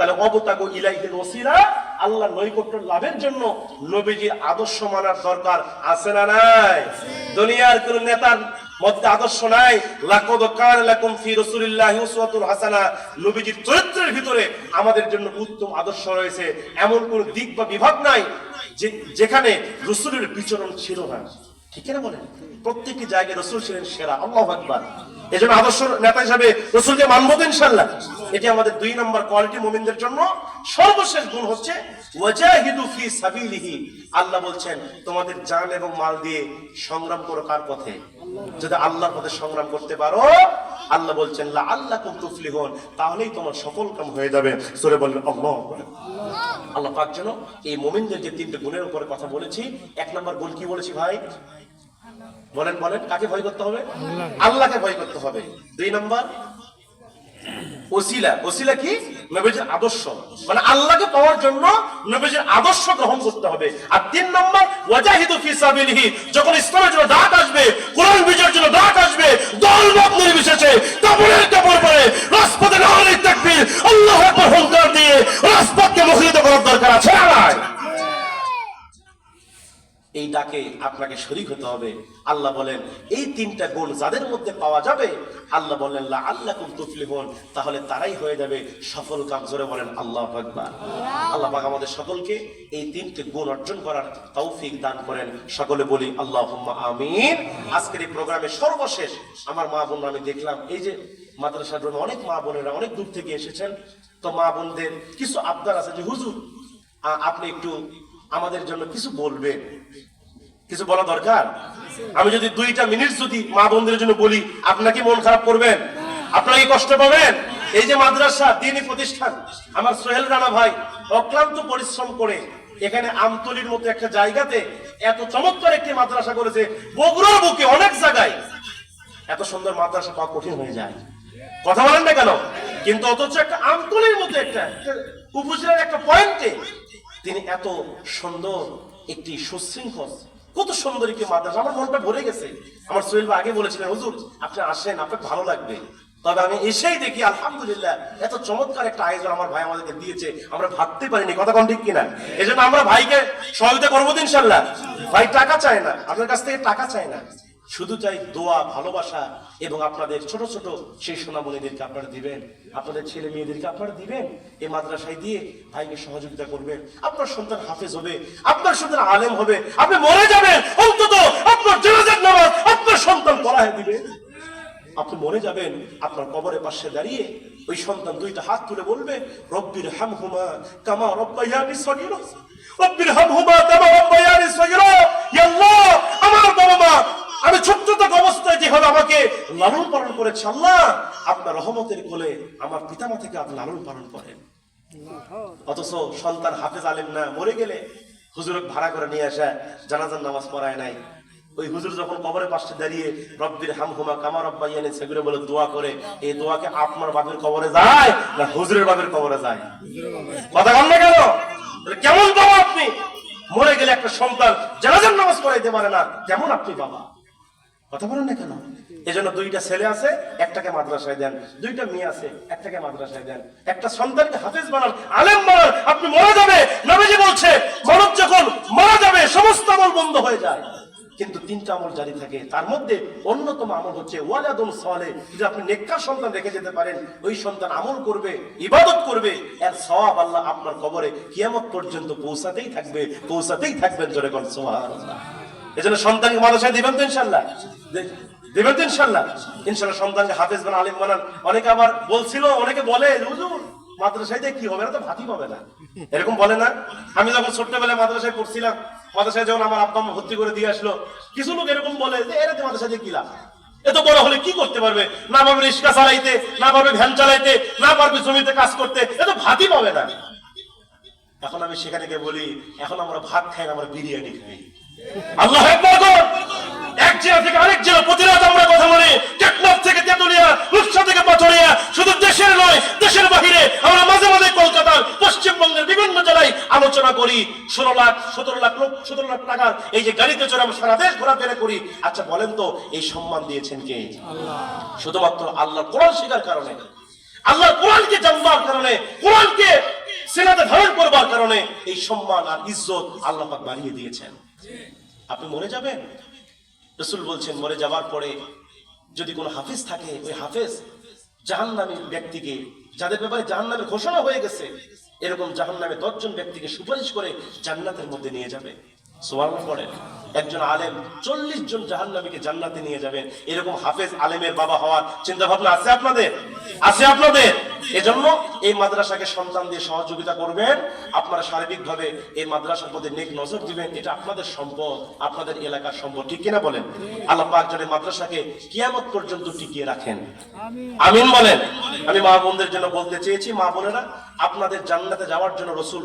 তাহলে অবতাগো ইলাইহিল ওসিলা আল্লাহ নৈকট্য লাভের জন্য নবীজির আদর্শ মানার দরকার, আছে না নাই? দুনিয়ার কোন নেতার মধ্যে আদর্শ নাই। লাকদ কান লাকুম ফি রাসূলিল্লাহি হাসানা। নবীজির চরিত্রের ভিতরে আমাদের জন্য উত্তম আদর্শ রয়েছে। এমন কোন দিক বা বিভাগ নাই যেখানে রসুলের বিচরণ ছিল না। ঠিক বলেন? প্রত্যেকটি জায়গায় রসুল ছিলেন সেরা, আল্লাহ এই জন্য আদর্শ নেতা হিসাবে মানবো তো ইনশাল্লাহ এটি আমাদের দুই নম্বর কোয়ালিটি মোমিনদের জন্য সর্বশেষ গুণ হচ্ছে আল্লাহ বলছেন, তোমাদের জান এবং মাল দিয়ে সংগ্রাম করো কার পথে? যদি আল্লাহর পথে সংগ্রাম করতে পারো আল্লাহ বলছেন লা আল্লাহ কুম তুফলিহুন। তাহলেই তোমার সফল কাম হয়ে যাবে। সরে বললেন আল্লাহ আল্লাহ পাক যেন এই মুমিনদের যে তিনটে গুণের উপরে কথা বলেছি এক নম্বর গুণ কি বলেছি ভাই? বলেন বলেন কাকে ভয় করতে হবে? আল্লাহকে ভয় করতে হবে। দুই নম্বর ওসিলা। ওসিলা কি? নবীজির আদর্শ। মানে আল্লাহকে পাওয়ার জন্য নবীজির আদর্শ গ্রহণ করতে হবে। আর তিন নম্বর, ওয়াজাহিদু ফি সাবিলিহি। যখন ইসলামের জন্য ডাক আসবে, কোরআন বিজয়ের জন্য ডাক আসবে, দল মত নির্বিশেষে কাপড়ের কাপড় পরে রাজপথে নাহলে তাকবীর, আল্লাহু আকবার হুঙ্কার দিয়ে এই ডাকে আপনাকে শরীক হতে হবে। আল্লাহ বলেন, এই তিনটা গুণ যাদের মধ্যে পাওয়া যাবে, আল্লাহ বলেন আল্লাহ কুম তুফলিহুন। তাহলে তারাই হয়ে যাবে সফল কাম জোরে বলেন, আল্লাহ আকবার। আল্লাহ পাক আমাদের সকলকে এই তিনটে গুণ অর্জন করার তৌফিক দান করেন। সকলে বলি আল্লাহ আমিন। আজকের এই প্রোগ্রামে সর্বশেষ আমার মা বোন আমি দেখলাম, এই যে মাদ্রাসার রুমে অনেক মা বোনেরা অনেক দূর থেকে এসেছেন। তো মা বোনদের কিছু আবদার আছে যে, হুজুর আপনি একটু আমাদের জন্য কিছু বলবে। কিছু বলা দরকার? আমি যদি দুইটা মিনিট যদি মা বোনদের জন্য বলি আপনাকে মন খারাপ করবেন? আপনারা কি কষ্ট পাবেন? এই যে মাদ্রাসা দিনী প্রতিষ্ঠান। আমার সোহেল রানা ভাই অক্লান্ত পরিশ্রম করে এখানে আমতলির মতো একটা জায়গাতে এত চমৎকার একটি মাদ্রাসা করেছে। বগুড়ার বুকে অনেক জায়গায় এত সুন্দর মাদ্রাসা পাওয়া কঠিন হয়ে যায়। কথা বলেন না কেন? কিন্তু অথচ একটা আমতলির মতো একটা উপজেলার একটা পয়েন্টে তিনি এত সুন্দর একটি সুশৃঙ্খল, কত সুন্দর একটি মাদ্রাসা। আমার মনটা ভরে গেছে। আমার সোহেল আগে বলেছিলেন, হুজুর, আপনি আসেন আপনার ভালো লাগবে। তবে আমি এসেই দেখি, আলহামদুলিল্লাহ, এত চমৎকার একটা আয়োজন আমার ভাই আমাদেরকে দিয়েছে। আমরা ভাবতে পারিনি, কথা কম ঠিক কিনা? এই আমরা ভাইকে সহযোগিতা করব ইনশাল্লাহ ভাই টাকা চায় না, আপনার কাছ থেকে টাকা চায় না। শুধু চাই দোয়া, ভালোবাসা এবং আপনাদের ছোট ছোট সেই সোনামণিদেরকে আপনারা দিবেন, আপনাদের ছেলে মেয়েদেরকে আপনারা দিবেন এই মাদ্রাসায় দিয়ে ভাইকে সহযোগিতা করবেন। আপনার সন্তান হাফেজ হবে, আপনার সন্তান আলেম হবে, আপনি মরে যাবেন, অন্তত আপনার জেনাজার নামাজ আপনার সন্তান পড়ায় দিবে। আপনি মরে যাবেন, আপনার কবরের পাশে দাঁড়িয়ে ওই সন্তান দুইটা হাত তুলে বলবে রব্বির হাম হুমা কামা রব্বাইয়ানি সগীরা রব্বির হাম হুমা কামা রব্বাইয়ানি সগীরা ইয়া আল্লাহ আমার বাবা মা আমি ছোট্ট থাকা অবস্থায় যেভাবে আমাকে লালন পালন করেছে আল্লাহ। আপনার রহমতের কোলে আমার পিতামাতাকে আপনি লালন পালন করেন। অথচ সন্তান হাফেজ আলেম না, মরে গেলে হুজুরক ভাড়া করে নিয়ে আসা, জানাজার নামাজ পড়ায় নাই। ওই হুজুর যখন কবরের পাশে দাঁড়িয়ে রব্বির হাম হুমা কামা রব্বাইয়ানি সেগুলো বলে দোয়া করে, এই দোয়াকে আপনার বাপের কবরে যায় না হুজুরের বাপের কবরে যায়? কথা বল না কেন? কেমন বাবা আপনি? মরে গেলে একটা সন্তান জানাজার নামাজ পড়াইতে পারে না, কেমন আপনি বাবা? না কেন? দুইটা ছেলে আছে, একটাকে মাদ্রাসায় দেন, দুইটা মেয়ে আছে, একটাকে মাদ্রাসায় দেন। একটা সন্তানকে হাফেজ বানান, আলেম বানান, আপনি যাবে। নবীজি বলছে মানুষ যখন মারা যাবে, সমস্ত আমল বন্ধ হয়ে যায়। কিন্তু তিনটা আমল জারি থাকে। তার মধ্যে অন্যতম আমল হচ্ছে, ওয়ালাদুন সালে, যদি আপনি নেককার সন্তান রেখে যেতে পারেন, ওই সন্তান আমল করবে, ইবাদত করবে, এর সওয়াব আল্লাহ আপনার কবরে কিয়ামত পর্যন্ত পৌঁছাতেই থাকবে, পৌঁছাতেই থাকবেন জোরে কোন সুবহানাল্লাহ। এজন্য সন্তানকে মাদ্রাসায় দিবেন তো ইনশাল্লাহ দিবেন তো ইনশাল্লাহ ইনশাল্লাহ সন্তানকে হাফেজ বানান আলিম বানান। অনেকে আবার বলছিল, অনেকে বলে, হুজুর, মাদ্রাসায় দিয়ে কি হবে? না তো ভাতই পাবে না। এরকম বলে না। আমি যখন ছোট্টবেলায় মাদ্রাসায় পড়ছিলাম, মাদ্রাসায় যখন আমার আব্বা আম্মা ভর্তি করে দিয়ে আসলো, কিছু লোক এরকম বলে যে, এরা তো মাদ্রাসায় দিয়ে কি লাভ? এত বড় হলে কি করতে পারবে? না পারবে রিক্সা চালাইতে, না পারবে ভ্যান চালাইতে, না পারবে জমিতে কাজ করতে এ তো ভাতই পাবে না। এখন আমি সেখানে গিয়ে বলি, এখন আমরা ভাত খাই না, আমরা বিরিয়ানি খাই। আল্লাহ এক জেলা থেকে আরেক জেলা প্রতি রাত আমরা কথা বলি। টেকনাফ থেকে তেতুলিয়া, রূপসা থেকে পাথরিয়া। শুধু দেশের নয়, দেশের বাহিরে আমরা মাঝে মাঝে কলকাতার পশ্চিমবঙ্গের বিভিন্ন জেলায় আলোচনা করি। ষোলো লাখ, সতেরো লাখ লোক, সতেরো লাখ টাকার এই যে গাড়িতে চড়ে আমরা সারা দেশ ঘোরাফেরা করি। আচ্ছা বলেন তো, এই সম্মান দিয়েছেন কে? শুধুমাত্র আল্লাহ কোরআন শেখার কারণে। আল্লাহ কোরআনকে জানবার কারণে, কোরআনকে সিনাতে ধারণ করবার কারণে এই সম্মান আর ইজ্জত আল্লাহ বাড়িয়ে দিয়েছেন। আপনি মরে যাবেন? রসুল বলছেন, মরে যাবার পরে যদি কোনো হাফিজ থাকে, ওই হাফেজ জাহান্নামী ব্যক্তিকে, যাদের ব্যাপারে জাহান্নামের ঘোষণা হয়ে গেছে, এরকম জাহান্নামে দশজন ব্যক্তিকে সুপারিশ করে জান্নাতের মধ্যে নিয়ে যাবে। সোয়াল পড়েন একজন আলেম চল্লিশ জন জাহান্নামীকে জান্নাতে নিয়ে যাবেন এরকম হাফেজ আলেমের বাবা হওয়ার চিন্তা ভাবনা আছে আপনাদের? আছে আপনাদের? এজন্য এই মাদ্রাসাকে সন্তান দিয়ে সহযোগিতা করবেন। আপনারা শারীরিকভাবে এই মাদ্রাসার প্রতি নেক নজর দিবেন। এটা আপনাদের সম্পদ আপনাদের এলাকার সম্পদ ঠিক কিনা বলেন? আল্লাহ পাক যেন মাদ্রাসাকে কিয়ামত পর্যন্ত টিকিয়ে রাখেন। আমিন বলেন। আমি মা বোনদের জন্য বলতে চেয়েছি মা বোনেরা আপনাদের জান্নাতে যাওয়ার জন্য রসুল